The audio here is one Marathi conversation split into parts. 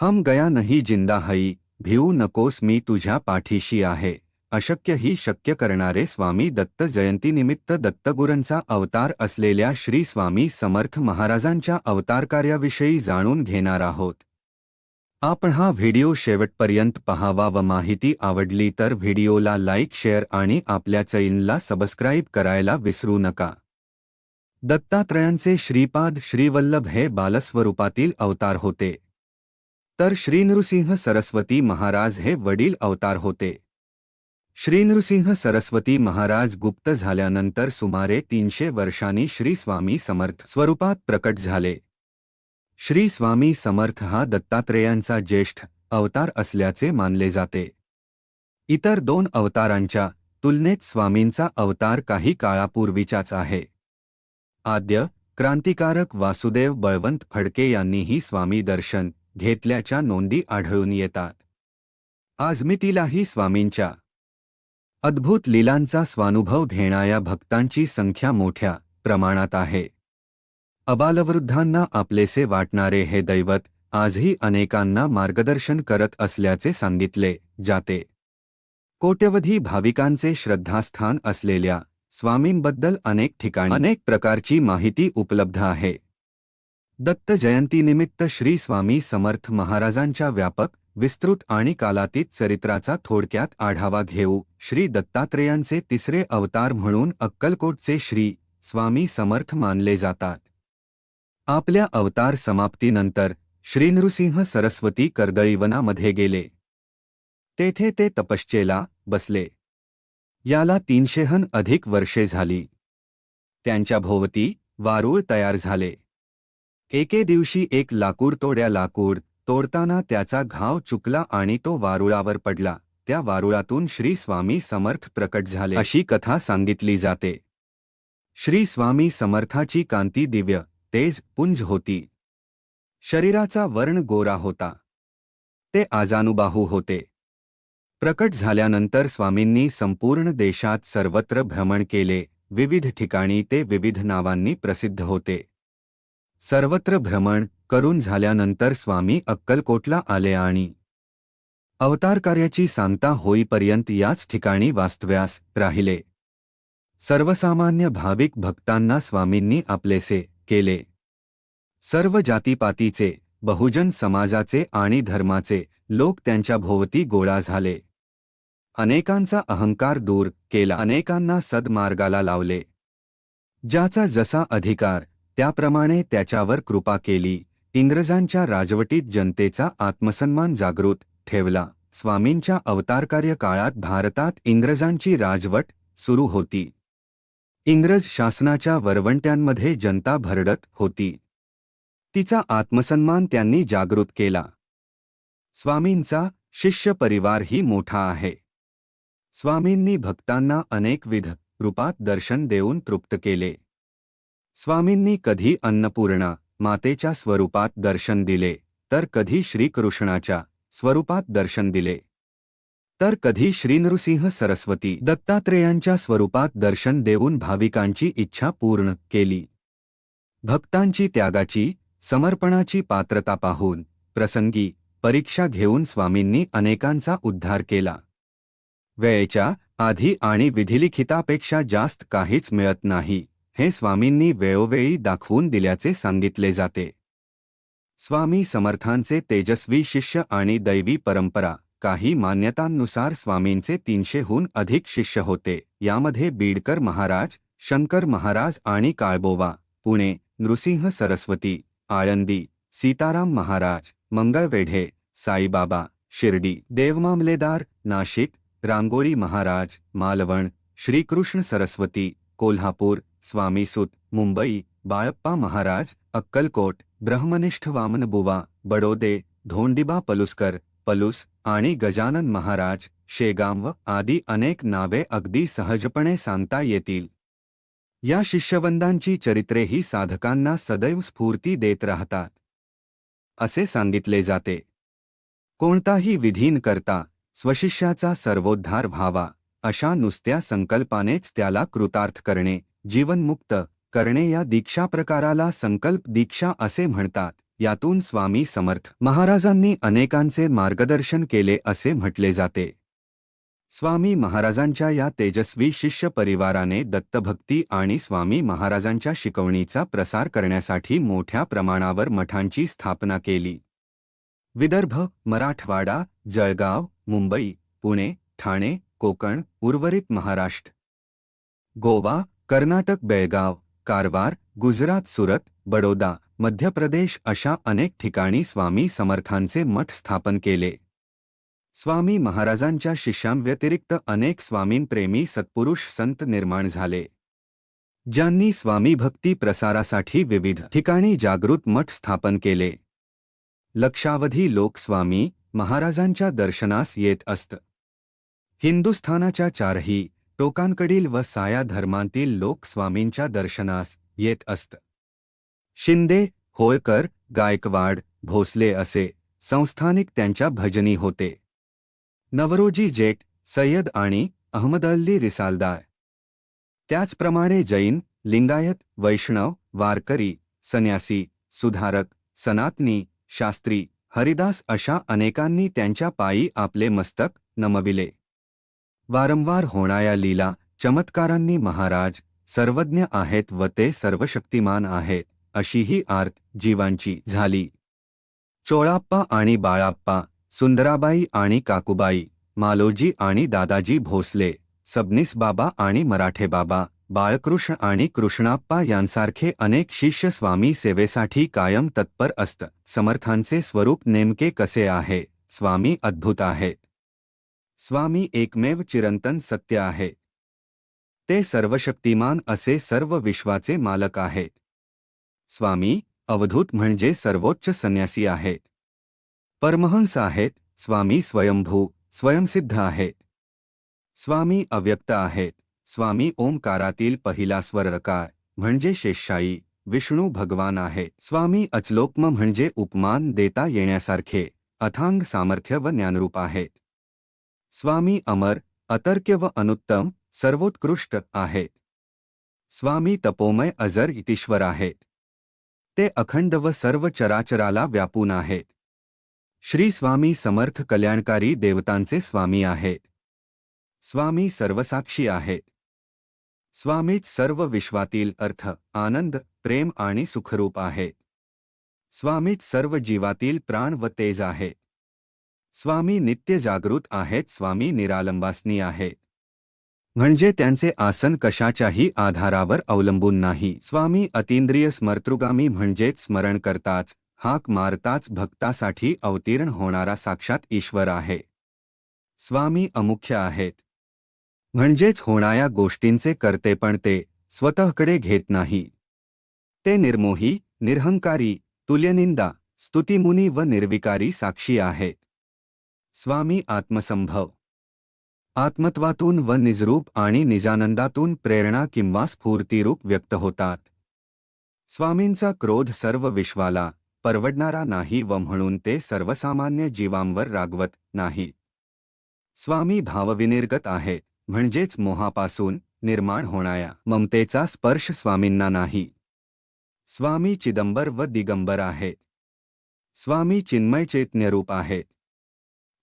हम गया नाही जिंदा हई भिऊ नकोस मी तुझ्या पाठीशी आहे. अशक्य ही शक्य करणारे स्वामी दत्त जयंतीनिमित्त दत्तगुरूंचा अवतार असलेल्या श्री स्वामी समर्थ महाराजांच्या अवतारकार्याविषयी जाणून घेणार आहोत. आपण हा व्हिडिओ शेवटपर्यंत पहावा व माहिती आवडली तर व्हिडिओला लाईक शेअर आणि आपल्या चैनला सबस्क्राईब करायला विसरू नका. दत्तात्रयांचे श्रीपाद श्रीवल्लभ हे बालस्वरूपातील अवतार होते. तर श्रीनृसिंह सरस्वती महाराज हे वडील अवतार होते. श्रीनृसिंह सरस्वती महाराज गुप्त झाल्यानंतर सुमारे तीनशे वर्षांनी श्री स्वामी समर्थ स्वरूपात प्रकट झाले. श्री स्वामी समर्थ हा दत्तात्रेयांचा ज्येष्ठ अवतार असल्याचे मानले जाते. इतर दोन अवतारांच्या तुलनेत स्वामींचा अवतार काही काळापूर्वीचाच आहे. आद्य क्रांतिकारक वासुदेव बळवंत फडके यांनीही स्वामी दर्शन घेतल्याच्या नोंदी आढळून येतात. आजमितीलाही स्वामींच्या अद्भुत लीलांचा स्वानुभव घेणाऱ्या भक्तांची संख्या मोठ्या प्रमाणात आहे. अबालवृद्धांना आपलेसे वाटणारे हे दैवत आजही अनेकांना मार्गदर्शन करत असल्याचे सांगितले जाते. कोट्यवधी भाविकांचे श्रद्धास्थान असलेल्या स्वामींबद्दल अनेक ठिकाणी अनेक प्रकारची माहिती उपलब्ध आहे. दत्त जयंतीनिमित्त श्री स्वामी समर्थ महाराजांच्या व्यापक विस्तृत आणि कालातीत चरित्राचा थोडक्यात आढावा घेऊ. श्री दत्तात्रेयांचे तिसरे अवतार म्हणून अक्कलकोटचे श्री स्वामी समर्थ मानले जातात. आपल्या अवतार समाप्तीनंतर श्रीनृसिंह सरस्वती कर्दळीवनामध्ये गेले. तेथे ते तपश्चेला बसले. याला तीनशेहन अधिक वर्षे झाली. त्यांच्या भोवती वारूळ तयार झाले. एके दिवशी एक लाकूड तोड्या लाकूड तोडताना त्याचा घाव चुकला आणि तो वारुळावर पडला. त्या वारुळातून श्री स्वामी समर्थ प्रकट झाले. अशी कथा सांगितली जाते. श्री स्वामी समर्थाची कांती दिव्य तेज पुंज होती. शरीराचा वर्ण गोरा होता. ते आजानुबाहू होते. प्रकट झाल्यानंतर स्वामींनी संपूर्ण देशात सर्वत्र भ्रमण केले. विविध ठिकाणी ते विविध नावांनी प्रसिद्ध होते. सर्वत्र भ्रमण करून झाल्यानंतर स्वामी अक्कलकोटला आले आणि अवतारकार्याची सांगता होईपर्यंत याच ठिकाणी वास्तव्यास राहिले. सर्वसामान्य भाविक भक्तांना स्वामींनी आपलेसे केले. सर्व जातीपातीचे बहुजन समाजाचे आणि धर्माचे लोक त्यांच्या भोवती गोळा झाले. अनेकांचा अहंकार दूर केला. अनेकांना सद्मार्गाला लावले. ज्याचा जसा अधिकार त्याप्रमाणे त्याच्यावर कृपा केली. इंग्रजांच्या राजवटीत जनतेचा आत्मसन्मान जागृत ठेवला. स्वामींच्या अवतारकार्य काळात भारतात इंग्रजांची राजवट सुरू होती. इंग्रज शासनाच्या वरवंट्यांमध्ये जनता भरडत होती. तिचा आत्मसन्मान त्यांनी जागृत केला. स्वामींचा शिष्य परिवारही मोठा आहे. स्वामींनी भक्तांना अनेकविध रूपात दर्शन देऊन तृप्त केले. स्वामींनी कधी अन्नपूर्णा मातेच्या स्वरूपात दर्शन दिले तर कधी श्रीकृष्णाच्या स्वरूपात दर्शन दिले. तर कधी श्रीनृसिंह सरस्वती दत्तात्रेयांच्या स्वरूपात दर्शन देऊन भाविकांची इच्छा पूर्ण केली. भक्तांची त्यागाची समर्पणाची पात्रता पाहून प्रसंगी परीक्षा घेऊन स्वामींनी अनेकांचा उद्धार केला. वेळेच्या आधी आणि विधिलिखितापेक्षा जास्त काहीच मिळत नाही. हे स्वामींनी वेळोवेळी दाखवून दिल्याचे सांगितले जाते. स्वामी समर्थांचे तेजस्वी शिष्य आणि दैवी परंपरा काही मान्यतांनुसार स्वामींचे तीनशेहून अधिक शिष्य होते. यामध्ये बीडकर महाराज शंकर महाराज आणि काळबोवा पुणे नृसिंह सरस्वती आळंदी सीताराम महाराज मंगळवेढे साईबाबा शिर्डी देवमामलेदार नाशिक रांगोळी महाराज मालवण श्रीकृष्ण सरस्वती कोल्हापूर स्वामीसुत मुंबई बाळप्पा महाराज अक्कलकोट ब्रह्मनिष्ठ वामनबुवा बडोदे धोंडिबा पलुस्कर पलुस आणि गजानन महाराज शेगांव आदी अनेक नावे अगदी सहजपणे सांगता येतील. या शिष्यवंदांची चरित्रेही साधकांना सदैव स्फूर्ती देत राहतात. असे सांगितले जाते. कोणताही विधीन करता स्वशिष्याचा सर्वोद्धार व्हावा अशा नुसत्या संकल्पानेच त्याला कृतार्थ करणे जीवनमुक्त करणे या दीक्षा प्रकाराला संकल्प दीक्षा असे म्हणतात. यातून स्वामी समर्थ महाराजांनी अनेकांचे मार्गदर्शन केले असे म्हटले जाते. स्वामी महाराजांच्या या तेजस्वी शिष्य परिवाराने दत्तभक्ती आणि स्वामी महाराजांच्या शिकवणीचा प्रसार करण्यासाठी मोठ्या प्रमाणावर मठांची स्थापना केली. विदर्भ मराठवाडा जळगाव मुंबई पुणे ठाणे कोकण उर्वरित महाराष्ट्र गोवा कर्नाटक, बेळगाव, कारवार, गुजरात, सुरत, बडोदा, मध्य प्रदेश अशा अनेक ठिकाणी स्वामी समर्थांचे मठ स्थापन केले. स्वामी महाराजांच्या शिष्यांव्यतिरिक्त अनेक स्वामींप्रेमी सत्पुरुष संत निर्माण झाले. ज्यांनी स्वामी भक्ती प्रसारासाठी विविध ठिकाणी जागृत मठ स्थापन केले. लक्षावधी लोक स्वामी महाराजांच्या दर्शनास येत असत. हिंदुस्थानाच्या चारही टोकांकडील व साया धर्मांतील लोक स्वामींच्या दर्शनास येत असत. शिंदे होळकर गायकवाड भोसले असे संस्थानिक त्यांच्या भजनी होते. नवरोजी जेट सय्यद आणि अहमद अल्ली रिसालदार. त्याचप्रमाणे जैन लिंगायत वैष्णव वारकरी सन्यासी सुधारक सनातनी शास्त्री हरिदास अशा अनेकांनी त्यांच्या पायी आपले मस्तक नमविले. वारंवार होणाऱ्या लीला चमत्कारांनी महाराज सर्वज्ञ आहेत व ते सर्वशक्तिमान आहेत अशीही आर्त जीवांची झाली चोळाप्पा आणि बाळाप्पा सुंदराबाई आणि काकुबाई मालोजी आणि दादाजी भोसले सबनीस बाबा आणि मराठे बाबा बाळकृष्ण आणि कृष्णाप्पा यांसारखे अनेक शिष्य स्वामी सेवेसाठी कायम तत्पर असत समर्थांचे स्वरूप नेमके कसे आहे स्वामी अद्भुत आहेत स्वामी एकमेव चिरंतन सत्य आहे. ते सर्वशक्तिमान असे सर्व विश्वाचे मालक आहेत. स्वामी अवधूत म्हणजे सर्वोच्च संन्यासी आहेत. परमहंस आहेत स्वामी स्वयंभू स्वयंसिद्ध आहेत. स्वामी अव्यक्त आहेत स्वामी ओंकारातील पहिला स्वरकार म्हणजे शेषशाई विष्णू भगवान आहे स्वामी अचलोक्म म्हणजे उपमान देता येण्यासारखे अथांग सामर्थ्य व ज्ञानरूप आहेत. स्वामी अमर अतर्क्य व अनुत्तम सर्वोत्कृष्ट आहेत. स्वामी तपोमय अजर इतिश्वर आहेत. ते अखंड व सर्व चराचराला व्यापून आहेत. श्री स्वामी समर्थ कल्याणकारी देवतांचे स्वामी आहेत. स्वामी सर्वसाक्षी आहेत. स्वामीच सर्व विश्वातील अर्थ आनंद प्रेम आणि सुखरूप आहेत. स्वामीच सर्व जीवातील प्राण व तेज आहेत. स्वामी नित्य जागृत आहेत स्वामी निरालंबासनी आहेत म्हणजे त्यांचे आसन कशाच्याही आधारावर अवलंबून नाही. स्वामी अतींद्रिय स्मर्तृगामी म्हणजेच स्मरण करताच हाक मारताच भक्तासाठी अवतीर्ण होणारा साक्षात ईश्वर आहे. स्वामी अमुख्य आहेत. म्हणजेच होणाऱ्या गोष्टींचे करते पण ते स्वतःकडे घेत नाही. ते निर्मोही निरहंकारी तुल्यनिंदा स्तुतिमुनी व निर्विकारी साक्षी आहेत स्वामी आत्मसंभव. आत्मत्वातून व निजरूप आणि निजानंदातून प्रेरणा किंवा स्फूर्तीरूप व्यक्त होतात. स्वामींचा क्रोध सर्व विश्वाला परवडणारा नाही व म्हणून ते सर्वसामान्य जीवांवर रागवत नाही स्वामी भावविनिर्गत आहेत म्हणजेच मोहापासून निर्माण होणाऱ्या ममतेचा स्पर्श स्वामींना नाही. स्वामी चिदंबर व दिगंबर आहेत. स्वामी चिन्मय चैतन्यरूप आहेत.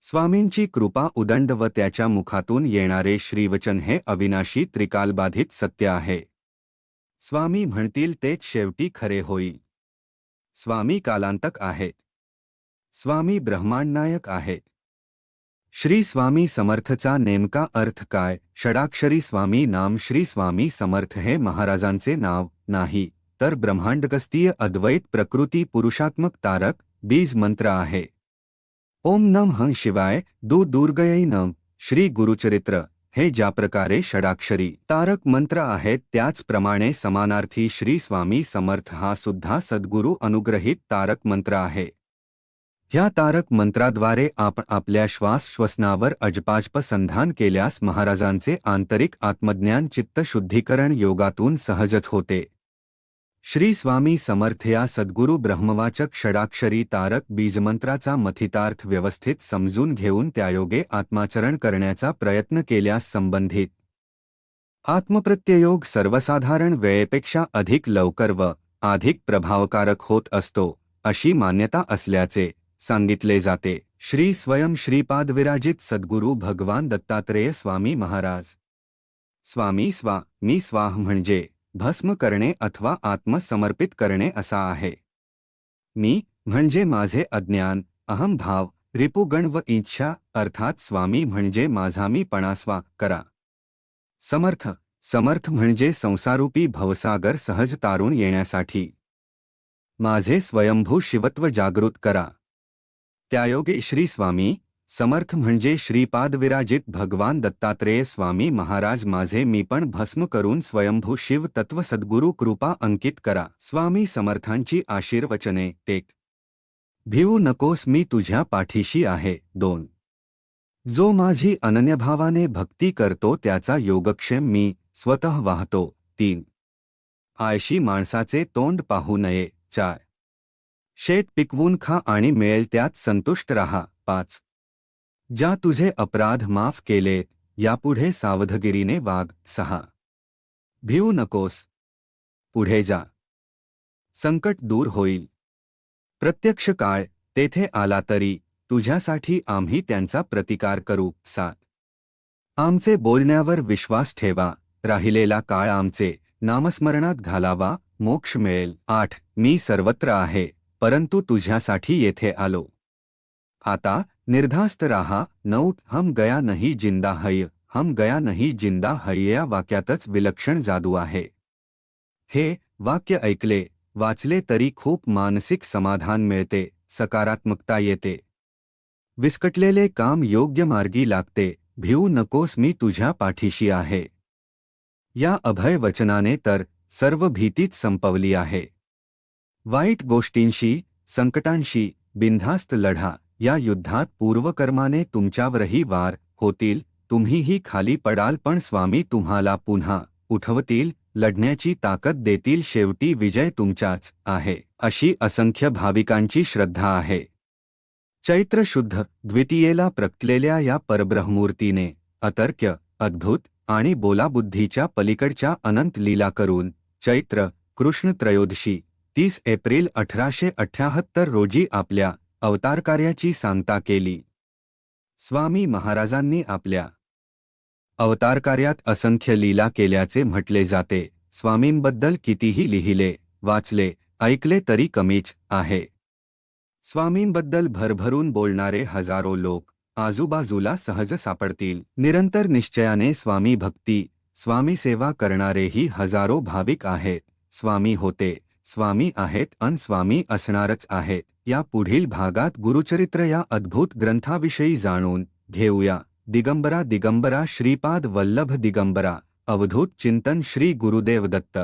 स्वामींची कृपा उदंड व त्याच्या मुखातून येणारे श्रीवचन हे अविनाशी त्रिकालबाधित सत्य आहे. स्वामी म्हणतील तेच शेवटी खरे होईल स्वामी कालांतक आहेत स्वामी ब्रह्मांडनायक आहेत श्री स्वामी समर्थचा नेमका अर्थ काय? षडाक्षरी स्वामी नाम श्री स्वामी समर्थ हे महाराजांचे नाव नाही, तर ब्रह्मांडगस्तीय अद्वैत प्रकृती पुरुषात्मक तारक, बीज मंत्र आहे. ओम नम हं शिवाय दू दुर्गयी नम। श्री गुरुचरित्र। हे ज्या प्रकारे षडाक्षरी तारक मंत्र आहेत त्याचप्रमाणे समानार्थी श्री स्वामी समर्थ हा सुद्धा सद्गुरू अनुग्रहित तारक मंत्र आहे. ह्या तारक मंत्राद्वारे आपण आपल्या श्वास श्वसनावर अजपाजप संधान केल्यास महाराजांचे आंतरिक आत्मज्ञान चित्तशुद्धीकरण योगातून सहजच होते. श्री स्वामी समर्थ या सद्गुरू ब्रह्मवाचक षडाक्षरी तारक बीजमंत्राचा मथितार्थ व्यवस्थित समजून घेऊन त्यायोगे आत्माचरण करण्याचा प्रयत्न केल्यास संबंधित. आत्मप्रत्ययोग सर्वसाधारण वेळेपेक्षा अधिक लवकर व अधिक प्रभावकारक होत असतो अशी मान्यता असल्याचे सांगितले जाते. श्री स्वयं श्रीपाद विराजित सद्गुरू भगवान दत्तात्रेय स्वामी महाराज. स्वामी स्वा मी स्वाह म्हणजे भस्म करणे अथवा आत्मसमर्पित करणे असा आहे. मी, म्हणजे माझे अज्ञान अहंभाव रिपुगण व इच्छा अर्थात स्वामी म्हणजे माझा मी पणास्वा, करा. समर्थ समर्थ म्हणजे संसारूपी भवसागर सहज तारून येण्यासाठी. माझे स्वयंभू शिवत्व जागृत करा. त्यायोगे श्री स्वामी समर्थ म्हणजे श्रीपाद विराजित भगवान दत्तात्रेय स्वामी महाराज माझे मी पण भस्म करून स्वयंभू शिव तत्व सद्गुरू कृपा अंकित करा. स्वामी समर्थांची आशीर्वचने. एक भिवू नकोस मी तुझ्या पाठीशी आहे. दोन. जो माझी अनन्यभावाने भक्ती करतो त्याचा योगक्षेम मी स्वतः वाहतो. तीन. आयशी माणसाचे तोंड पाहू नये. चार. शेत पिकवून खा आणि मिळेल त्यात संतुष्ट रहा. पाच. ज्या तुझे अपराध माफ़ केले यापुढे सावधगिरीने वाग, सहा. भिवू नकोस. पुढे जा. संकट दूर होईल. प्रत्यक्ष काळ, तेथे आला तरी, तुझ्यासाठी आम्ही त्यांचा प्रतिकार करू, सात. आमचे बोलण्यावर विश्वास ठेवा, राहिलेला काळ आमचे, नामस्मरणात घालावा, मोक्ष मिळेल. आठ, मी सर्वत्र आहे, परंतु तुझ्यासाठी येथे आलो. आता निर्धास्त राहा नऊ हम गया नहीं ज़िंदा हय हम गया नहीं ज़िंदा हय या वाक्यातच विलक्षण जादू आहे हे, वाक्य ऐकले, वाचले तरी खूप मानसिक समाधान मिळते, सकारात्मकता येते। विस्कटलेले काम योग्य मार्गी लागते भिवू नकोस मी तुझ्या पाठीशी आहे। या अभय वचनाने तर सर्व भीतीच संपवली आहे। वाईट गोष्टींशी, संकटांशी बिनधास्त लढा। या युद्धात पूर्वकर्माने तुमच्यावरही वार होतील तुम्हीही खाली पडाल पण स्वामी तुम्हाला पुन्हा उठवतील लढण्याची ताकद देतील शेवटी विजय तुमचाच आहे अशी असंख्य भाविकांची श्रद्धा आहे. चैत्र शुद्ध द्वितीयेला प्रकटलेल्या या परब्रह्मूर्तीने अतर्क्य अद्भुत आणि बोलाबुद्धीच्या पलीकडच्या अनंत लीला करून चैत्र कृष्ण त्रयोदशी तीस एप्रिल अठराशे अठ्याहत्तर रोजी आपल्या अवतारकार्याची सांगता केली. स्वामी महाराजांनी आपल्या अवतारकार्यात असंख्य लीला केल्याचे म्हटले जाते. स्वामींबद्दल कितीही लिहिले वाचले ऐकले तरी कमीच आहे. स्वामींबद्दल भरभरून बोलणारे हजारो लोक आजूबाजूला सहज सापडतील. निरंतर निश्चयाने स्वामी भक्ती स्वामी सेवा करणारेही हजारो भाविक आहेत. स्वामी होते. स्वामी आहेत अन स्वामी असणारच आहेत. या पुढील भागात गुरुचरित्र या अद्भुत ग्रंथाविषयी जाणून घेऊया. दिगंबरा दिगंबरा श्रीपाद वल्लभ दिगंबरा. अवधूत चिंतन श्री गुरुदेव दत्त